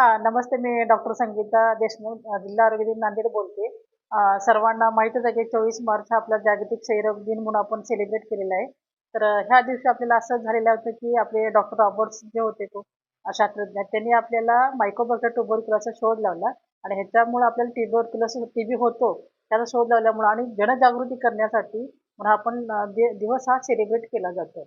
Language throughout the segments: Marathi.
हां नमस्ते मी डॉक्टर संगीता देशमुख जिल्हा आरोग्य दिन नांदेड बोलते. सर्वांना माहीतच आहे की चोवीस मार्च हा आपला जागतिक क्षयरोग दिन म्हणून आपण सेलिब्रेट केलेला आहे. तर ह्या दिवशी आपल्याला असं झालेलं होतं की आपले डॉक्टर रॉबर्ट्स जे होते तो शास्त्रज्ञ त्यांनी आपल्याला मायकोबॅक्टर ट्युबरक्युलोसचा शोध लावला. आणि ह्याच्यामुळे आपल्याला ट्युबरक्युलस टी बी होतो त्याचा शोध लावल्यामुळे आणि जनजागृती करण्यासाठी म्हणून आपण दि- दिवस हा सेलिब्रेट केला जातो.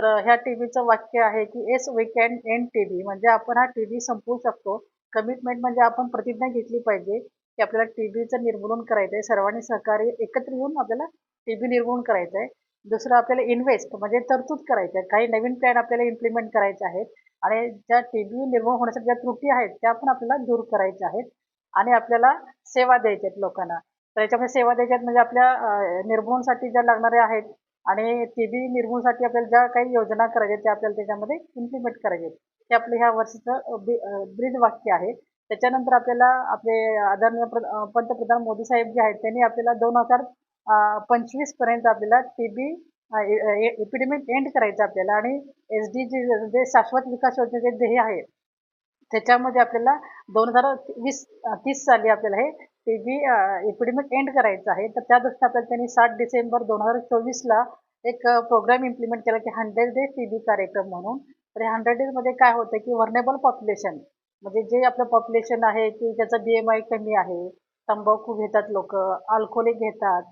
तर ह्या टी व्हीचं वाक्य आहे की S V can and V म्हणजे आपण हा टी व्ही संपवू शकतो. कमिटमेंट म्हणजे आपण प्रतिज्ञा घेतली पाहिजे की आपल्याला टी व्हीचं निर्मूलन करायचं आहे सर्वांनी सहकार्य एकत्र येऊन आपल्याला टी व्ही निर्मूलन करायचं आहे दुसरं आपल्याला इन्व्हेस्ट म्हणजे तरतूद करायची आहे काही नवीन प्लॅन आपल्याला इम्प्लिमेंट करायचे आहेत. आणि ज्या टी व्ही निर्मूलन होण्यासाठी ज्या त्रुटी आहेत त्या पण आपल्याला दूर करायच्या आहेत. आणि आपल्याला सेवा द्यायच्या आहेत लोकांना. तर याच्यामध्ये सेवा द्यायच्या आहेत म्हणजे आपल्या अ, निर्मूलनासाठी ज्या लागणाऱ्या आहेत आणि टी बी निर्मूलनासाठी आपल्याला ज्या काही योजना करायच्या त्या आपल्याला त्याच्यामध्ये इम्प्लिमेंट करायचे आहेत. हे आपलं ह्या वर्षीचं ब्रीद वाक्य आहे. त्याच्यानंतर आपल्याला आपले आदरणीय पंतप्रधान मोदी साहेब जे आहेत त्यांनी आपल्याला दोन हजार पंचवीसपर्यंत आपल्याला टी बी एपिडेमिक एंड करायचं आपल्याला. आणि एस डी जी जे शाश्वत विकास योजनेचे ध्येय आहे त्याच्यामध्ये आपल्याला दोन हजार वीस तीस साली आपल्याला हे टीबी एपिडेमिक एंड करायचं आहे तर त्या दृष्टीने आपल्याला त्यांनी सात डिसेंबर दोन हजार चोवीसला एक प्रोग्राम इम्प्लिमेंट केला की हंड्रेड डेज टीबी कार्यक्रम म्हणून. तर हंड्रेड डेजमध्ये काय होतं की व्हर्नेबल पॉप्युलेशन म्हणजे जे आपलं पॉप्युलेशन आहे की त्याचं बी एम आय कमी आहे तंबाखू घेतात लोक अल्कोहोलिक घेतात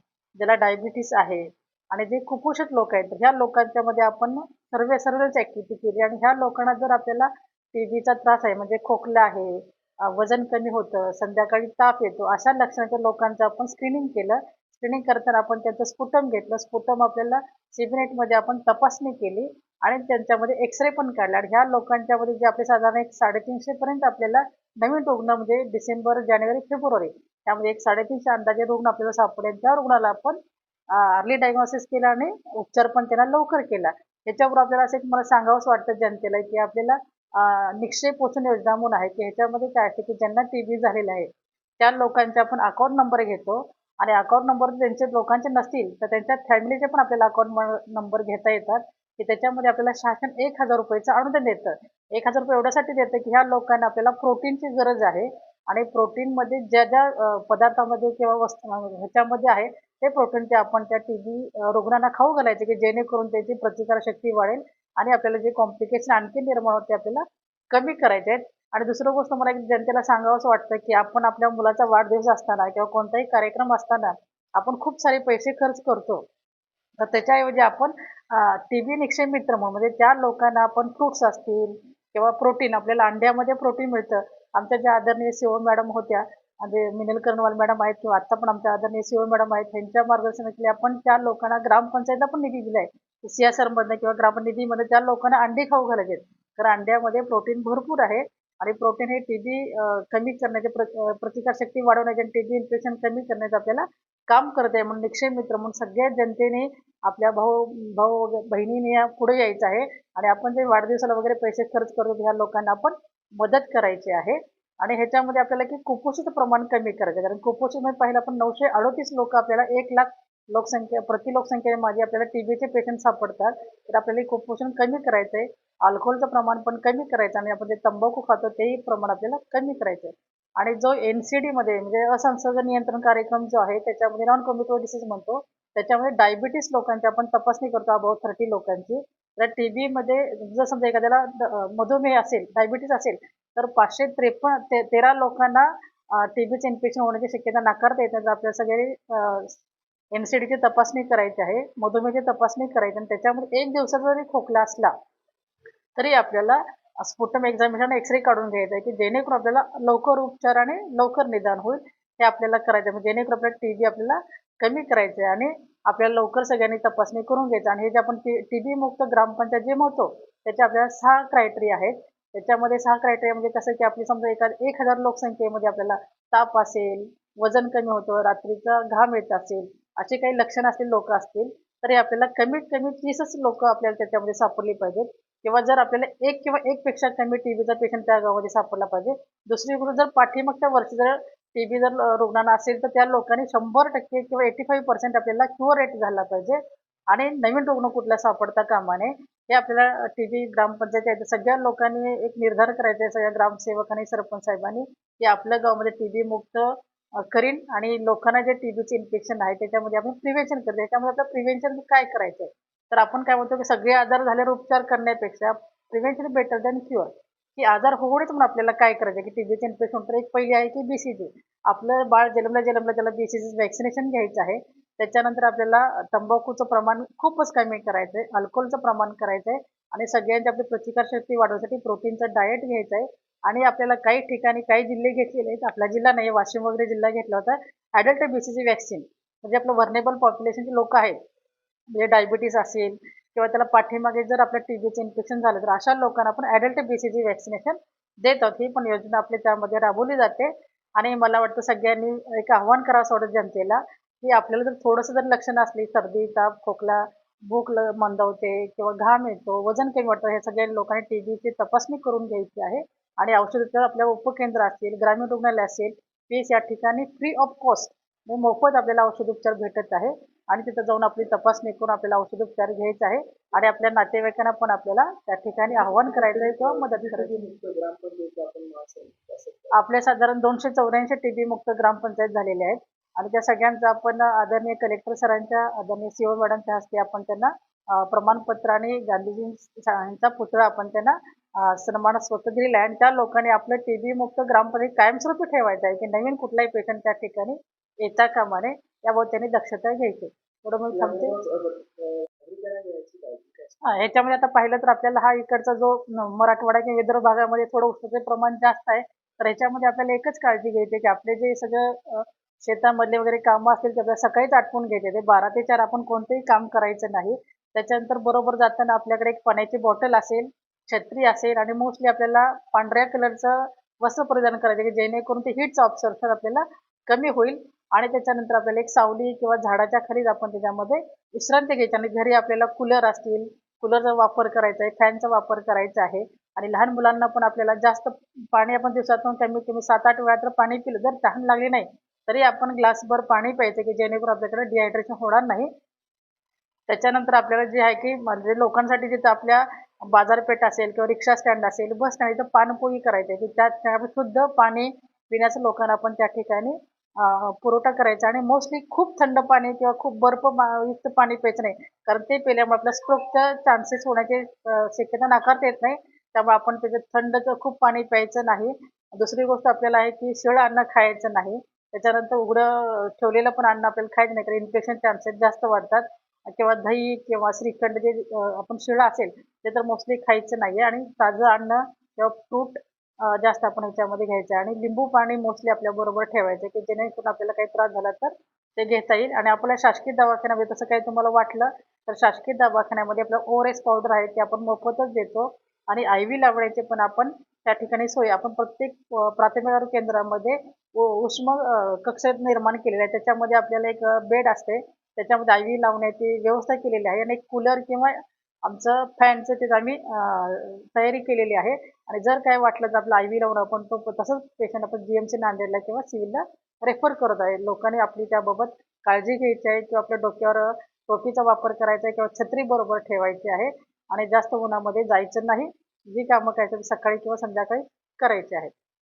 ज्याला डायबिटीस आहे आणि जे कुपोषित लोक आहेत ह्या लोकांच्यामध्ये आपण सर्व सर्वच ॲक्टिव्हिटी केली. आणि ह्या लोकांना जर आपल्याला टी व्हीचा त्रास आहे म्हणजे खोकला आहे वजन कमी होतं संध्याकाळी ताप येतो अशा लक्षणाच्या लोकांचं आपण स्क्रीनिंग केलं. स्क्रीनिंग करताना आपण त्यांचं स्फुटम घेतलं. स्फुटम आपल्याला सिबिनेटमध्ये आपण तपासणी केली आणि त्यांच्यामध्ये एक्सरे पण काढला. आणि ह्या लोकांच्यामध्ये जे आपले साधारण एक साडेतीनशेपर्यंत आपल्याला नवीन रुग्ण म्हणजे डिसेंबर जानेवारी फेब्रुवारी त्यामध्ये एक साडेतीनशे अंदाजे रुग्ण आपल्याला सापडले त्या रुग्णाला आपण अर्ली डायग्नोसिस केला आणि उपचार पण त्यांना लवकर केला. ह्याच्यावर आपल्याला असं एक मला सांगावंच वाटतं जनतेला की आपल्याला निक्षेप पोषण योजना म्हणून आहे की ह्याच्यामध्ये काय असते की ज्यांना टी बी झालेला आहे त्या लोकांचे आपण अकाउंट नंबर घेतो. आणि अकाउंट नंबर त्यांचे लोकांचे नसतील तर त्यांच्या फॅमिलीचे पण आपल्याला अकाउंट नंबर घेता येतात. की त्याच्यामध्ये आपल्याला शासन एक हजार रुपयाचं अनुदान देतं. एक हजार रुपये एवढ्यासाठी देतं की ह्या लोकांना आपल्याला प्रोटीनची गरज आहे. आणि प्रोटीनमध्ये ज्या ज्या पदार्थामध्ये किंवा वस्तू ह्याच्यामध्ये आहे ते प्रोटीन ते आपण त्या टी बी रुग्णांना खाऊ घालायचे. की जेणेकरून त्याची प्रतिकारशक्ती वाढेल. आणि आपल्याला जे कॉम्प्लिकेशन आणखी निर्माण होते आपल्याला कमी करायचे आहेत. आणि दुसरं गोष्ट मला एक जनतेला सांगावंसं वाटतं की आपण आपल्या मुलाचा वाढदिवस असताना किंवा कोणताही कार्यक्रम असताना आपण खूप सारे पैसे खर्च करतो. तर त्याच्याऐवजी आपण टी व्ही निक्षय मित्र म्हणजे त्या लोकांना आपण फ्रुट्स असतील किंवा प्रोटीन आपल्याला अंड्यामध्ये प्रोटीन मिळतं. आमच्या ज्या आदरणीय सीओ मॅडम होत्या म्हणजे मिनल कर्णवाल मॅडम आहेत किंवा आत्ता पण आमच्या आदरणीय सीओ मॅडम आहेत त्यांच्या मार्गदर्शनाखाली आपण त्या लोकांना ग्रामपंचायतला पण निधी दिला आहे एस आरमधनं किंवा ग्रामनिधीमध्ये त्या लोकांना अंडे खाऊ घालायचे तर अंड्यामध्ये प्रोटीन भरपूर आहे आणि प्रोटीन हे टीबी कमी करण्याचे प्र प्रतिकारशक्ती वाढवण्याचे आणि टीबी इन्फेक्शन कमी करण्याचं आपल्याला काम करत आहे म्हणून निक्षय मित्र म्हणून सगळ्या जनतेने आपल्या भाऊ भाऊ वगैरे बहिणीने या पुढे यायचं आहे आणि आपण जे वाढदिवसाला वगैरे पैसे खर्च करतो ह्या लोकांना आपण मदत करायची आहे आणि ह्याच्यामध्ये आपल्याला की कुपोषित प्रमाण कमी करायचं आहे. कारण म्हणजे पाहिलं आपण नऊशे अडोतीस लोक आपल्याला एक लाख लोकसंख्या प्रति लोकसंख्येमध्ये आपल्याला टीबीचे पेशंट सापडतात. तर आपल्याला कुपोषण कमी करायचं आहे अल्कोहोलचं प्रमाण पण कमी करायचं आणि आपण जे तंबाखू खातो तेही प्रमाण आपल्याला कमी करायचं आहे आणि जो एन सी डीमध्ये म्हणजे असंसर्ग नियंत्रण कार्यक्रम जो आहे त्याच्यामध्ये नॉन कम्युनिकेबल डिसीज म्हणतो. त्याच्यामध्ये डायबिटीस लोकांची आपण तपासणी करतो अबाउट थर्टी लोकांची. तर टी बीमध्ये जर समजा एखाद्याला मधुमेह असेल डायबिटीस असेल तर पाचशे त्रेपन्न ते तेरा लोकांना टी बीचं इन्फेक्शन होण्याची शक्यता नाकारता येते. तर आपल्याला सगळे एन सी डीची तपासणी करायची आहे मधुमेहची तपासणी करायची आणि त्याच्यामध्ये एक दिवसाचा जरी खोकला असला तरी आपल्याला स्पुटम एक्झामिनेशन एक्सरे काढून घ्यायचा आहे की जेणेकरून आपल्याला लवकर उपचार आणि लवकर निदान होईल हे आपल्याला करायचं म्हणजे जेणेकरून आपल्याला टी बी आपल्याला कमी करायचं आहे आणि आपल्याला लवकर सगळ्यांनी तपासणी करून घ्यायचं आणि हे जे आपण टी बी मुक्त ग्रामपंचायत जे म्हणतो त्याचे आपल्याला सहा क्रायटेरिया आहेत. त्याच्यामध्ये सहा क्रायटेरिया म्हणजे कसं की आपली समजा एखाद एक हजार लोकसंख्येमध्ये आपल्याला ताप असेल वजन कमी होतं रात्रीचा घाम येत असेल असे काही लक्षण असलेले लोक असतील तर हे आपल्याला कमीत कमी तीसच लोक आपल्याला त्याच्यामध्ये सापडली पाहिजेत. किंवा जर आपल्याला एक किंवा एकपेक्षा कमी टी बीचा पेशंट त्या गावामध्ये सापडला पाहिजे. दुसरीकडून जर पाठीमागच्या वर्षी जर टी बी जर रुग्णांना असेल तर त्या लोकांनी शंभर टक्के किंवा एटी फाईव्ह पर्सेंट आपल्याला क्युअर रेट झाला पाहिजे. आणि नवीन रुग्ण कुठला सापडता कामा नये हे आपल्याला टी बी ग्रामपंचायती सगळ्या लोकांनी एक निर्धार करायचा आहे सगळ्या ग्रामसेवकांनी सरपंच साहेबांनी की आपल्या गावामध्ये टी बी मुक्त करीन आणि लोकांना जे टीबीचे इन्फेक्शन आहे त्याच्यामध्ये आपण प्रिव्हेन्शन करतो. त्याच्यामध्ये आपलं प्रिव्हेन्शन काय करायचं? आहे तर आपण काय म्हणतो की सगळे आजार झाल्यावर उपचार करण्यापेक्षा प्रिव्हेन्शन बेटर दॅन क्युअर की आजार होऊनच म्हणून आपल्याला काय करायचं? की टीबीचे इन्फेक्शन तर एक पहिली आहे की बी सी जी आपलं बाळ जन्मला जन्मला त्याला बी सी जी वॅक्सिनेशन घ्यायचं आहे. त्याच्यानंतर आपल्याला तंबाखूचं प्रमाण खूपच कमी करायचं आहे अल्कोहोलचं प्रमाण करायचं आहे आणि सगळ्यांची आपली प्रतिकारशक्ती वाढवण्यासाठी प्रोटीनचं डाएट घ्यायचं आहे आणि आपल्याला काही ठिकाणी काही जिल्हे घेतलेले आहेत. आपला जिल्हा नाही वाशिम वगैरे जिल्हा घेतला होता. ॲडल्ट बीसीजी वॅक्सिन म्हणजे आपलं व्हर्नेबल पॉप्युलेशनचे लोक आहेत म्हणजे डायबिटीस असेल किंवा त्याला पाठीमागे जर आपल्या टीबीचं इन्फेक्शन झालं तर अशा लोकांना आपण ॲडल्ट बीसीजी वॅक्सिनेशन देत आहोत ही पण योजना आपली त्यामध्ये राबवली जाते. आणि मला वाटतं सगळ्यांनी एक आव्हान करावं असं वाटतं जनतेला की आपल्याला जर थोडंसं जर लक्षणं असली सर्दी ताप खोकला भूक ल किंवा घाम येतो वजन कमी वाटतं हे सगळ्या लोकांनी टीबीची तपासणी करून घ्यायची आहे. आणि औषध आपल्या उपकेंद्र असतील ग्रामीण रुग्णालय असेल तेच या ठिकाणी फ्री ऑफ कॉस्ट म्हणजे मोफत आपल्याला औषधोपचार भेटत आहे. आणि तिथं जाऊन आपली तपासणी करून आपल्याला औषधोपचार घ्यायचा आहे. आणि आपल्या नातेवाईकांना पण आपल्याला त्या ठिकाणी आव्हान करायचं आहे किंवा मदत करायची आपल्या साधारण दोनशे चौऱ्याऐंशी टी बी मुक्त ग्रामपंचायत झालेल्या आहेत. आणि त्या सगळ्यांचा आपण आदरणीय कलेक्टर सरांच्या आदरणीय सीओ मॅडमच्या हस्ते आपण त्यांना प्रमाणपत्र आणि गांधीजींचा पुतळा आपण त्यांना सन्मान स्वतः दिलेला आहे. आणि त्या लोकांनी आपलं टी बी मुक्त ग्रामपंचायत कायमस्वरूपी ठेवायचं आहे की नवीन कुठलाही पेशंट त्या ठिकाणी येता कामाने याबाबत त्यांनी दक्षता घ्यायची थोडं मी थांबते. ह्याच्यामध्ये आता पाहिलं तर आपल्याला हा इकडचा जो मराठवाडा किंवा विदर्भ भागामध्ये थोडं उष्णतेचे प्रमाण जास्त आहे. तर ह्याच्यामध्ये आपल्याला एकच काळजी घ्यायची की आपले जे सगळं शेतामधले वगैरे कामं असतील ते आपल्याला सकाळीच आटपून घ्यायचे ते बारा ते चार आपण कोणतंही काम करायचं नाही. त्याच्यानंतर बरोबर जाताना आपल्याकडे एक पाण्याची बॉटल असेल छत्री असेल आणि मोस्टली आपल्याला पांढऱ्या कलरचं वस्त्र परिधान करायचं की जेणेकरून ते हीटचं ऑब्सर्शन आपल्याला कमी होईल. आणि त्याच्यानंतर आपल्याला एक सावली किंवा झाडाच्या खालीच आपण त्याच्यामध्ये विश्रांती घ्यायची आणि घरी आपल्याला कूलर असतील कूलरचा वापर करायचा आहे फॅनचा वापर करायचा आहे. आणि लहान मुलांना पण आपल्याला जास्त पाणी आपण दिवसातून कमीत कमी सात आठ वेळा तर पाणी पिलं जर तहान लागली नाही तरी आपण ग्लासभर पाणी प्यायचं की जेणेकरून आपल्याकडे डिहायड्रेशन होणार नाही. त्याच्यानंतर आपल्याला जे आहे की म्हणजे लोकांसाठी जिथं आपल्या बाजारपेठ असेल किंवा रिक्षा स्टँड असेल बस स्टँड इथं पाणपोई करायचं आहे. की त्या त्यामध्ये शुद्ध पाणी पिण्याचं लोकांना आपण त्या ठिकाणी पुरवठा करायचा आणि मोस्टली खूप थंड पाणी किंवा खूप बर्फ युक्त पाणी प्यायचं नाही. कारण ते पिल्यामुळे आपल्या स्ट्रोकच्या चान्सेस होण्याची शक्यता नाकारता येत नाही. त्यामुळे आपण त्याच्यात थंडचं खूप पाणी प्यायचं नाही. दुसरी गोष्ट आपल्याला आहे की शिळ अन्न खायचं नाही. त्याच्यानंतर उघडं ठेवलेलं पण अन्न आपल्याला खायचं नाही कारण इन्फेक्शन चान्सेस जास्त वाढतात. किंवा दही किंवा श्रीखंड जे आपण शिळं असेल ते तर मोस्टली खायचं नाही आणि ताजं अन्न किंवा फ्रूट जास्त आपण याच्यामध्ये घ्यायचं. आहे आणि लिंबू पाणी मोस्टली आपल्याबरोबर ठेवायचं की जेणेकरून आपल्याला काही त्रास झाला तर ते घेता येईल. आणि आपल्या शासकीय दवाखान्यामध्ये तसं काही तुम्हाला वाटलं तर शासकीय दवाखान्यामध्ये आपलं ओ एस पावडर आहे ते आपण मोफतच देतो. आणि आय व्ही लावण्याचे पण आपण त्या ठिकाणी सोय. आपण प्रत्येक प्राथमिक आरोग्य केंद्रामध्ये उ- उष्म कक्षेत कक्ष निर्माण केलेलं आहे. त्याच्यामध्ये आपल्याला एक बेड असते. त्याच्यामध्ये आय लावण्याची व्यवस्था केलेली आहे आणि एक कूलर किंवा आमचं फॅनचं ते आम्ही तयारी केलेली आहे. आणि जर काय वाटलं तर आपलं आय व्ही लावून आपण तो तसंच पेशंट आपण जी एम सी नांदेडला किंवा सिव्हिलला रेफर करत आहे. लोकांनी आपली त्याबाबत काळजी घ्यायची आहे किंवा आपल्या डोक्यावर टोपीचा वापर करायचा आहे किंवा छत्री बरोबर ठेवायची आहे आणि जास्त उन्हामध्ये जायचं नाही. जी कामं करायचं सकाळी किंवा संध्याकाळी करायची आहेत.